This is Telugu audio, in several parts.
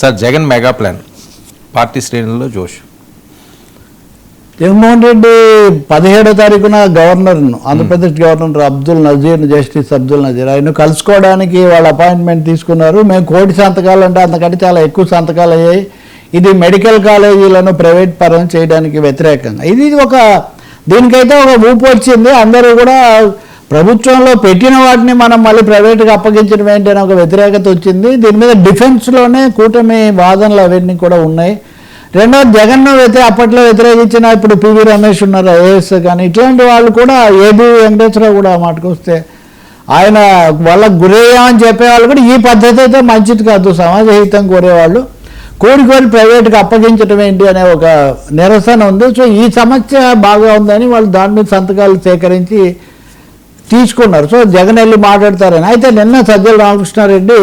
Sir Jagan mega plan. Party శ్రేణుల్లో జోష్. జగన్మోహన్ రెడ్డి పదిహేడో తారీఖున governor Andhra Pradesh governor Abdul Nazeer justice Abdul Nazeer ఆయన కలుసుకోవడానికి వాళ్ళ అపాయింట్మెంట్ తీసుకున్నారు. మేము కోటి సంతకాలు అంటే అంతకంటే చాలా ఎక్కువ సంతకాలు అయ్యాయి. ఇది మెడికల్ కాలేజీలను ప్రైవేట్ పరం చేయడానికి వ్యతిరేకంగా. ఇది ఒక దీనికైతే ఒక ఊపు వచ్చింది. అందరూ కూడా ప్రభుత్వంలో పెట్టిన వాటిని మనం మళ్ళీ ప్రైవేట్గా అప్పగించడం ఏంటి ఒక వ్యతిరేకత వచ్చింది. దీని మీద డిఫెన్స్లోనే కూటమి వాదనలు అవన్నీ కూడా ఉన్నాయి. రెండోది జగన్ అయితే అప్పట్లో వ్యతిరేకించిన ఇప్పుడు పివి రమేష్ ఉన్నారు ఐఏఎస్ కానీ ఇట్లాంటి వాళ్ళు కూడా ఏబి వెంకటేశ్వరరావు కూడా మాటకు వస్తే ఆయన వాళ్ళకు గురయ్యామని చెప్పేవాళ్ళు కూడా ఈ పద్ధతి అయితే మంచిది కాదు సమాజ హితం కోరేవాళ్ళు. కోడి కోడి ప్రైవేట్కి అప్పగించడం ఏంటి అనే ఒక నిరసన ఉంది. సో ఈ సమస్య బాగా ఉందని వాళ్ళు దాని మీద సంతకాలు సేకరించి తీసుకున్నారు సో జగన్ వెళ్ళి మాట్లాడతారని. అయితే నిన్న సజ్జల రామకృష్ణారెడ్డి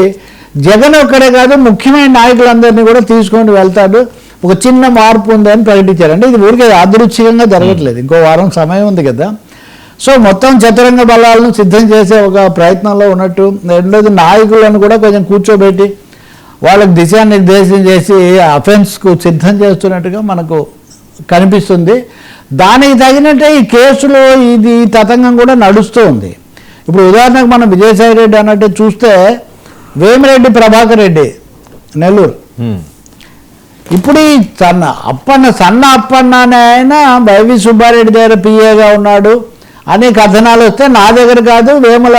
జగన్ ఒక్కడే కాదు ముఖ్యమైన నాయకులందరినీ కూడా తీసుకొని వెళ్తాడు. ఒక చిన్న మార్పు ఉందని ప్రకటించారు అంటే ఇది ఊరికే యాదృచ్ఛికంగా జరగట్లేదు. ఇంకో వారం సమయం ఉంది కదా. సో మొత్తం చతురంగ బలాలను సిద్ధం చేసే ఒక ప్రయత్నంలో ఉన్నట్టు. రెండోది నాయకులను కూడా కొంచెం కూర్చోబెట్టి వాళ్ళకి దిశానిర్దేశం చేసి అఫెన్స్కు సిద్ధం చేస్తున్నట్టుగా మనకు కనిపిస్తుంది. దానికి తగినట్టే ఈ కేసులో ఇది తతంగం కూడా నడుస్తూ ఉంది ఇప్పుడు ఉదాహరణకు మనం విజయసాయి రెడ్డి అన్నట్టు చూస్తే వేమిరెడ్డి ప్రభాకర్ రెడ్డి నెల్లూరు. ఇప్పుడు ఈ సన్న అప్పన్న సన్న అప్పన్న అనే ఆయన వైవి సుబ్బారెడ్డి దగ్గర పిఏగా ఉన్నాడు. అనే కథనాలు వస్తే నా దగ్గర కాదు వేముల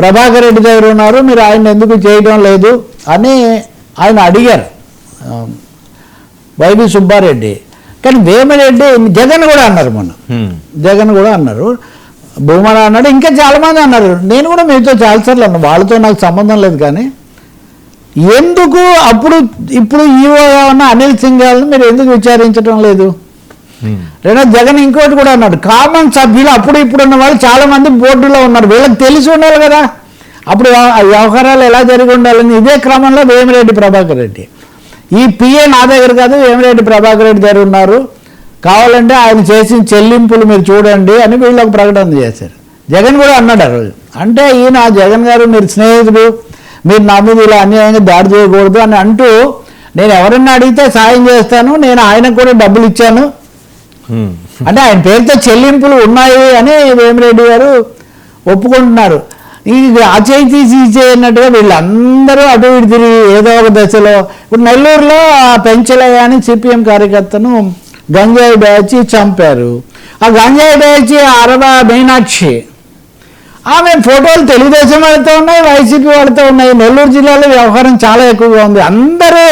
ప్రభాకర్ రెడ్డి దగ్గర ఉన్నారు. మీరు ఆయన ఎందుకు చేయడం లేదు అని ఆయన అడిగారు. వైవి సుబ్బారెడ్డి. కానీ వేమిరెడ్డి జగన్ కూడా అన్నారు మొన్న. జగన్ కూడా అన్నారు. భూమన అన్నాడు. ఇంకా చాలామంది అన్నారు. నేను కూడా మీతో చాలాసార్లు అన్నాను వాళ్ళతో నాకు సంబంధం లేదు కానీ. ఎందుకు అప్పుడు ఇప్పుడు ఈవోగా ఉన్న అనిల్ సింఘాల్ని మీరు ఎందుకు విచారించడం లేదు. రెండో జగన్ ఇంకోటి కూడా అన్నాడు. కామన్ సభ్యులు అప్పుడు ఇప్పుడు ఉన్న వాళ్ళు చాలా మంది బోర్డులో ఉన్నారు. వీళ్ళకి తెలిసి ఉండాలి కదా. అప్పుడు ఆ వ్యవహారాలు ఎలా జరిగి ఉండాలని ఇదే క్రమంలో వేమిరెడ్డి ప్రభాకర్ రెడ్డి. ఈ పిఏ నా దగ్గర కాదు వేమిరెడ్డి ప్రభాకర్ రెడ్డి దగ్గర ఉన్నారు. కావాలంటే ఆయన చేసిన చెల్లింపులు మీరు చూడండి అని వీళ్ళు ఒక ప్రకటన చేశారు. జగన్ కూడా అన్నాడు ఆ రోజు. అంటే ఈయన జగన్ గారు మీరు స్నేహితుడు మీరు నా మీద ఇలా అన్యాయంగా దాడి చేయకూడదు అని అంటూ నేను ఎవరన్నా అడిగితే సాయం చేస్తాను నేను ఆయనకు కూడా డబ్బులు ఇచ్చాను. అంటే ఆయన పేరుతో చెల్లింపులు ఉన్నాయి అని వేమిరెడ్డి గారు ఒప్పుకుంటున్నారు. ఇది ఈ చేయి అన్నట్టుగా వీళ్ళందరూ అటు ఇటు తిరిగి ఏదో ఒక దశలో ఇప్పుడు నెల్లూరులో ఆ పెంచలయ్య అని సిపిఎం కార్యకర్తను గంజాయి బ్యాచి చంపారు. ఆ గంజాయి బ్యాచి అరవ మీనాక్షి. ఆమె ఫోటోలు తెలుగుదేశం వాళ్ళతో ఉన్నాయి వైసీపీ వాళ్ళతో ఉన్నాయి. నెల్లూరు జిల్లాలో వ్యవహారం చాలా ఎక్కువగా ఉంది. అందరూ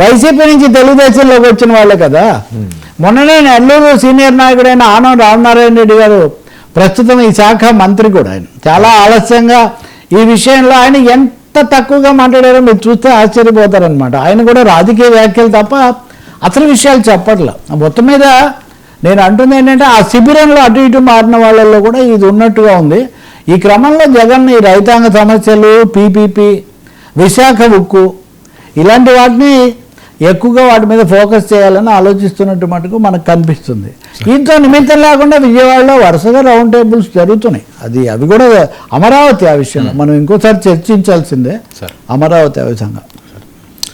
వైసీపీ నుంచి తెలుగుదేశంలోకి వచ్చిన వాళ్ళే కదా. మొన్ననే నెల్లూరు సీనియర్ నాయకుడైన ఆనం రామనారాయణ రెడ్డి గారు ప్రస్తుతం ఈ శాఖ మంత్రి కూడా ఆయన. చాలా ఆలస్యంగా ఈ విషయంలో ఆయన ఎంత తక్కువగా మాట్లాడారో మీరు చూస్తే ఆశ్చర్యపోతారనమాట ఆయన కూడా రాజకీయ వ్యాఖ్యలు తప్ప అసలు విషయాలు చెప్పట్లా. మొత్తం మీద నేను అంటుంది ఏంటంటే ఆ శిబిరంలో అటు ఇటు మారిన వాళ్ళల్లో కూడా ఇది ఉన్నట్టుగా ఉంది. ఈ క్రమంలో జగన్ ఈ రైతాంగ సమస్యలు పీపీపీ విశాఖ ఉక్కు ఇలాంటి వాటిని ఎక్కువగా వాటి మీద ఫోకస్ చేయాలని ఆలోచిస్తున్నట్టు మటుకు మనకు కనిపిస్తుంది. దీంతో నిమిత్తం లేకుండా విజయవాడలో వరుసగా రౌండ్ టేబుల్స్ జరుగుతున్నాయి. అది అవి కూడా అమరావతి ఆ విషయంలో. మనం ఇంకోసారి చర్చించాల్సిందే అమరావతి ఆ విధంగా.